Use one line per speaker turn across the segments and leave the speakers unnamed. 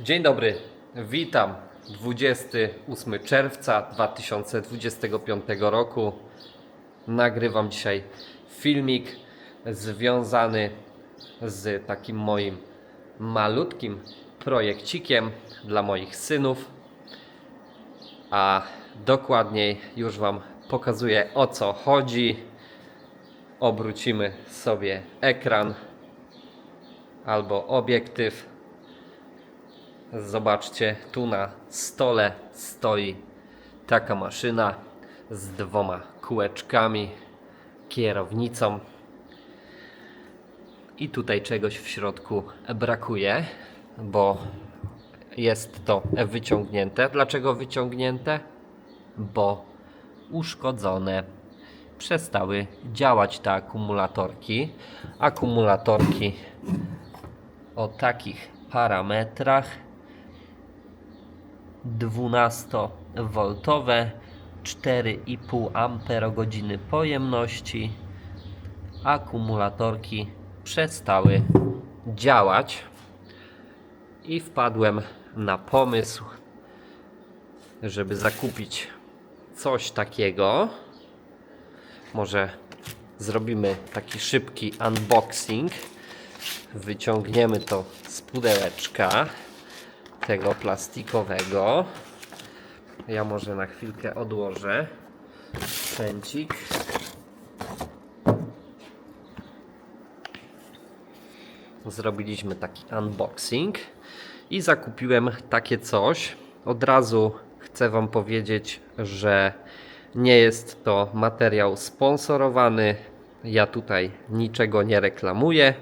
Dzień dobry, witam. 28 czerwca 2025 roku. Nagrywam dzisiaj filmik związany z takim moim malutkim projekcikiem dla moich synów. A dokładniej już Wam pokazuję o co chodzi. Obrócimy sobie ekran albo obiektyw. Zobaczcie, tu na stole stoi taka maszyna z dwoma kółeczkami, kierownicą. I tutaj czegoś w środku brakuje, bo jest to wyciągnięte. Dlaczego wyciągnięte? Bo uszkodzone przestały działać te akumulatorki. Akumulatorki o takich parametrach 12V 4,5 Ah pojemności akumulatorki przestały działać i wpadłem na pomysł, żeby zakupić coś takiego. Może zrobimy taki szybki unboxing. Wyciągniemy to z pudełeczka tego plastikowego. Ja może na chwilkę odłożę sprzęcik. Zrobiliśmy taki unboxing i zakupiłem takie coś. Od razu chcę Wam powiedzieć, że nie jest to materiał sponsorowany. Ja tutaj niczego nie reklamuję.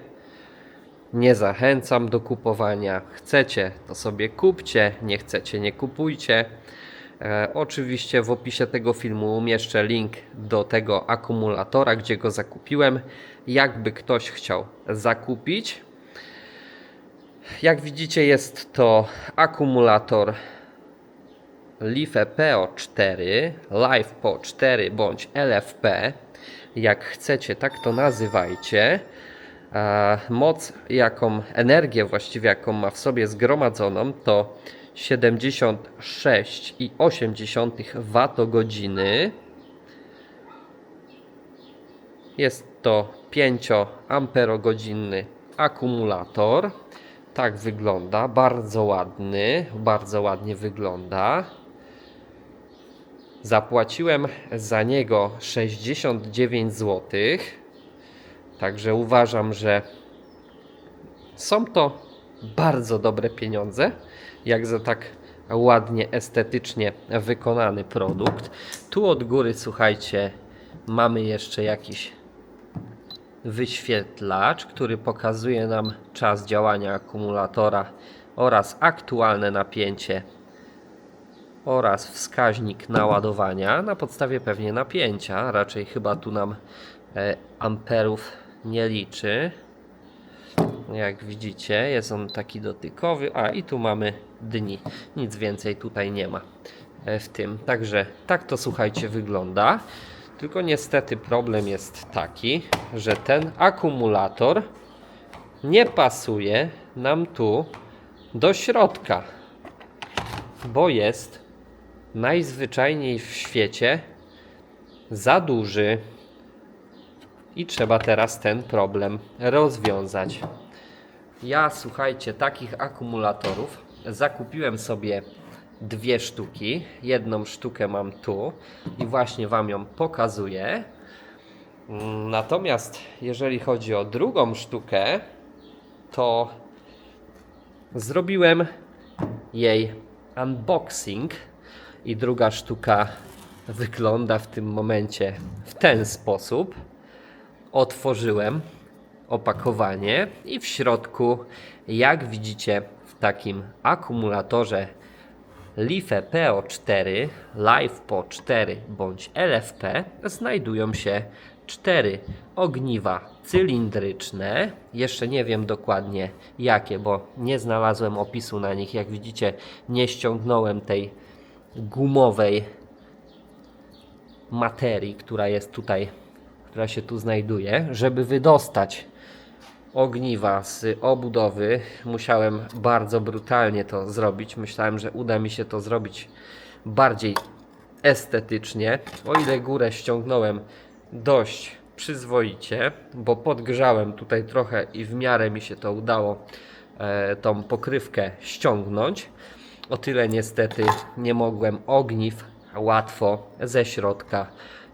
Nie zachęcam do kupowania. Chcecie, to sobie kupcie, nie chcecie, nie kupujcie. E, oczywiście w opisie tego filmu umieszczę link do tego akumulatora, gdzie go zakupiłem. Jakby ktoś chciał zakupić. Jak widzicie, jest to akumulator LiFe PO4, LiFe 4 bądź LFP. Jak chcecie, tak to nazywajcie. Moc, jaką energię właściwie, jaką ma w sobie zgromadzoną, to 76,8 Wh. Jest to 5 amperogodzinny akumulator. Tak wygląda, bardzo ładny, bardzo ładnie wygląda. Zapłaciłem za niego 69 złotych. Także uważam, że są to bardzo dobre pieniądze, jak za tak ładnie, estetycznie wykonany produkt. Tu od góry, słuchajcie, mamy jeszcze jakiś wyświetlacz, który pokazuje nam czas działania akumulatora oraz aktualne napięcie oraz wskaźnik naładowania na podstawie pewnie napięcia. Raczej chyba tu nam e, amperów nie liczy. Jak widzicie, jest on taki dotykowy. A i tu mamy dni. Nic więcej tutaj nie ma e, w tym. Także tak to słuchajcie wygląda. Tylko niestety problem jest taki, że ten akumulator nie pasuje nam tu do środka, bo jest najzwyczajniej w świecie za duży i trzeba teraz ten problem rozwiązać. Ja słuchajcie, takich akumulatorów zakupiłem sobie dwie sztuki. Jedną sztukę mam tu i właśnie Wam ją pokazuję. Natomiast jeżeli chodzi o drugą sztukę, to zrobiłem jej unboxing i druga sztuka wygląda w tym momencie w ten sposób. Otworzyłem opakowanie i w środku, jak widzicie, w takim akumulatorze LiFe PO4, LiFePO 4 bądź LFP znajdują się cztery ogniwa cylindryczne. Jeszcze nie wiem dokładnie jakie, bo nie znalazłem opisu na nich. Jak widzicie, nie ściągnąłem tej gumowej materii, która jest tutaj, która się tu znajduje, żeby wydostać ogniwa z obudowy. Musiałem bardzo brutalnie to zrobić. Myślałem, że uda mi się to zrobić bardziej estetycznie. O ile górę ściągnąłem dość przyzwoicie, bo podgrzałem tutaj trochę i w miarę mi się to udało e, tą pokrywkę ściągnąć. O tyle niestety nie mogłem ogniw łatwo ze środka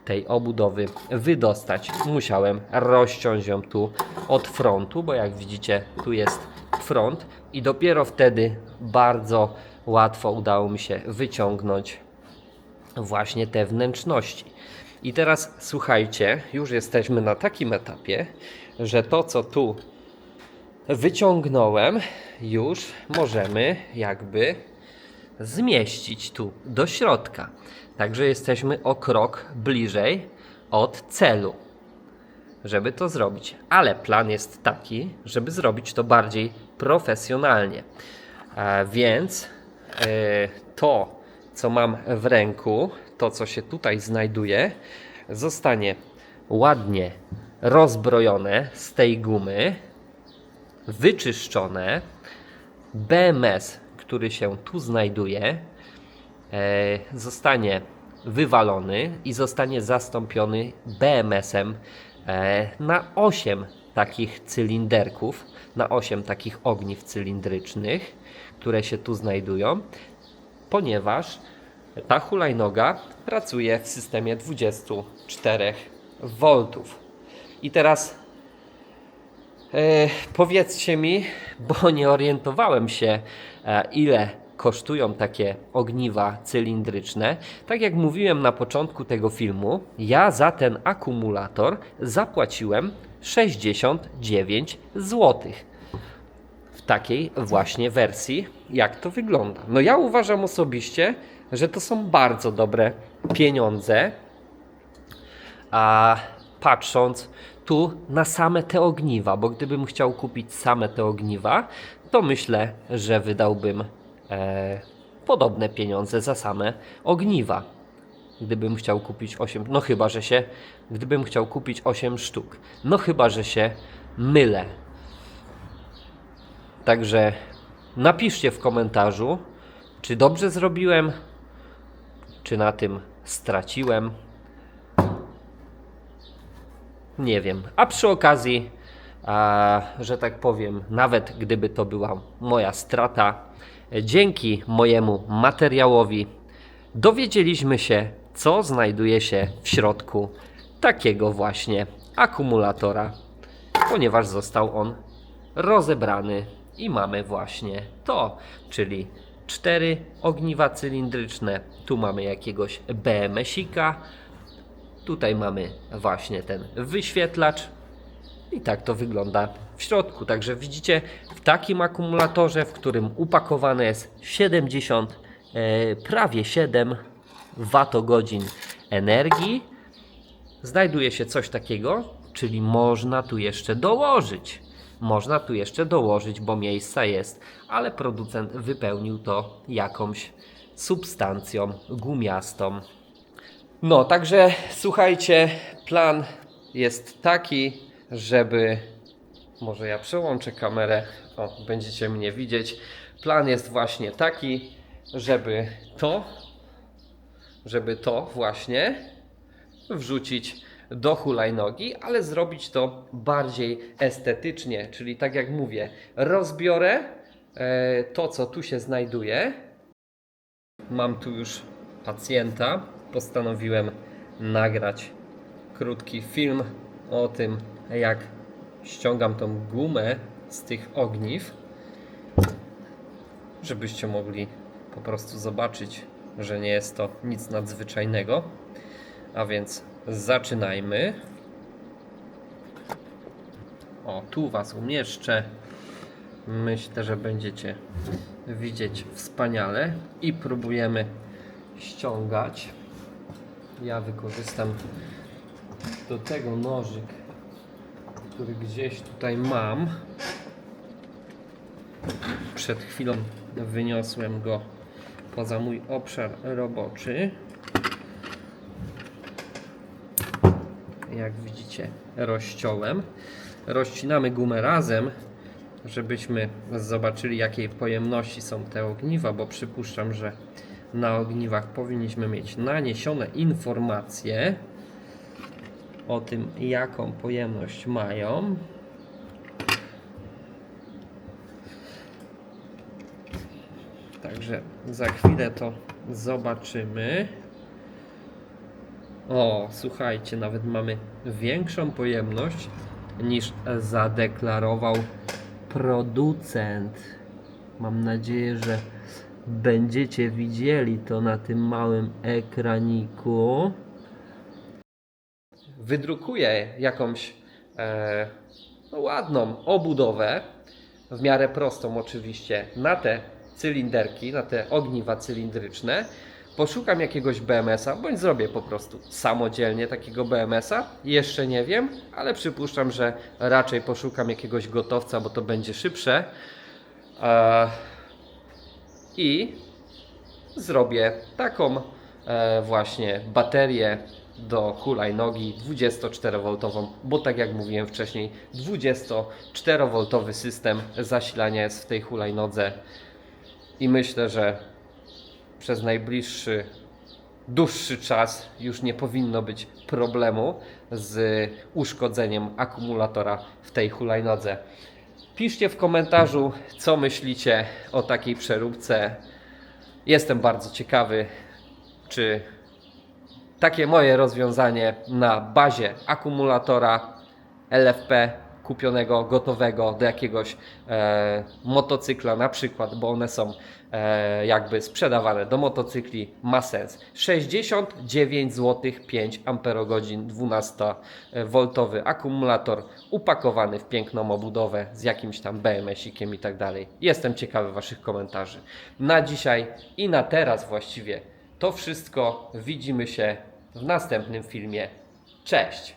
tej obudowy wydostać. Musiałem rozciąć ją tu od frontu, bo jak widzicie, tu jest front i dopiero wtedy bardzo łatwo udało mi się wyciągnąć właśnie te wnętrzności. I teraz słuchajcie, już jesteśmy na takim etapie, że to co tu wyciągnąłem, już możemy jakby zmieścić tu do środka. Także jesteśmy o krok bliżej od celu, żeby to zrobić. Ale plan jest taki, żeby zrobić to bardziej profesjonalnie. A więc e, to, co mam w ręku, to, co się tutaj znajduje, zostanie ładnie rozbrojone z tej gumy, wyczyszczone. BMS, który się tu znajduje, e, zostanie wywalony i zostanie zastąpiony BMS-em e, na 8 takich cylinderków, na 8 takich ogniw cylindrycznych, które się tu znajdują, ponieważ ta hulajnoga pracuje w systemie 24 V. I teraz E, powiedzcie mi, bo nie orientowałem się, e, ile kosztują takie ogniwa cylindryczne. Tak jak mówiłem na początku tego filmu, ja za ten akumulator zapłaciłem 69 zł. W takiej właśnie wersji, jak to wygląda. No ja uważam osobiście, że to są bardzo dobre pieniądze. A patrząc tu na same te ogniwa, bo gdybym chciał kupić same te ogniwa, to myślę, że wydałbym e, podobne pieniądze za same ogniwa. Gdybym chciał kupić 8, no chyba, że się, gdybym chciał kupić 8 sztuk, no chyba, że się mylę. Także napiszcie w komentarzu, czy dobrze zrobiłem, czy na tym straciłem. Nie wiem. A przy okazji, a, że tak powiem, nawet gdyby to była moja strata, dzięki mojemu materiałowi dowiedzieliśmy się, co znajduje się w środku takiego właśnie akumulatora, ponieważ został on rozebrany i mamy właśnie to, czyli cztery ogniwa cylindryczne, tu mamy jakiegoś BMS-ika, Tutaj mamy właśnie ten wyświetlacz i tak to wygląda w środku. Także widzicie, w takim akumulatorze, w którym upakowane jest 70, e, prawie 7 watogodzin energii, znajduje się coś takiego, czyli można tu jeszcze dołożyć. Można tu jeszcze dołożyć, bo miejsca jest, ale producent wypełnił to jakąś substancją gumiastą. No, także słuchajcie, plan jest taki, żeby. Może ja przełączę kamerę, o, będziecie mnie widzieć. Plan jest właśnie taki, żeby to, żeby to właśnie wrzucić do hulajnogi, ale zrobić to bardziej estetycznie, czyli tak jak mówię, rozbiorę e, to, co tu się znajduje. Mam tu już pacjenta. Postanowiłem nagrać krótki film o tym, jak ściągam tą gumę z tych ogniw, żebyście mogli po prostu zobaczyć, że nie jest to nic nadzwyczajnego. A więc zaczynajmy. O, tu Was umieszczę. Myślę, że będziecie widzieć wspaniale i próbujemy ściągać. Ja wykorzystam do tego nożyk, który gdzieś tutaj mam. Przed chwilą wyniosłem go poza mój obszar roboczy. Jak widzicie, rozciąłem. rozcinamy gumę razem, żebyśmy zobaczyli jakiej pojemności są te ogniwa, bo przypuszczam, że na ogniwach powinniśmy mieć naniesione informacje o tym, jaką pojemność mają. Także za chwilę to zobaczymy. O, słuchajcie, nawet mamy większą pojemność niż zadeklarował producent. Mam nadzieję, że będziecie widzieli to na tym małym ekraniku. Wydrukuję jakąś e, no, ładną obudowę, w miarę prostą oczywiście, na te cylinderki, na te ogniwa cylindryczne. Poszukam jakiegoś BMS-a, bądź zrobię po prostu samodzielnie takiego BMS-a. Jeszcze nie wiem, ale przypuszczam, że raczej poszukam jakiegoś gotowca, bo to będzie szybsze. E, I zrobię taką e, właśnie baterię do hulajnogi 24V, bo tak jak mówiłem wcześniej, 24V system zasilania jest w tej hulajnodze i myślę, że przez najbliższy dłuższy czas już nie powinno być problemu z uszkodzeniem akumulatora w tej hulajnodze. Piszcie w komentarzu, co myślicie o takiej przeróbce. Jestem bardzo ciekawy, czy takie moje rozwiązanie na bazie akumulatora LFP kupionego, gotowego do jakiegoś e, motocykla na przykład, bo one są e, jakby sprzedawane do motocykli, ma sens. 69 zł 5 amperogodzin 12V akumulator upakowany w piękną obudowę z jakimś tam BMS-ikiem i tak dalej. Jestem ciekawy Waszych komentarzy. Na dzisiaj i na teraz właściwie to wszystko. Widzimy się w następnym filmie. Cześć!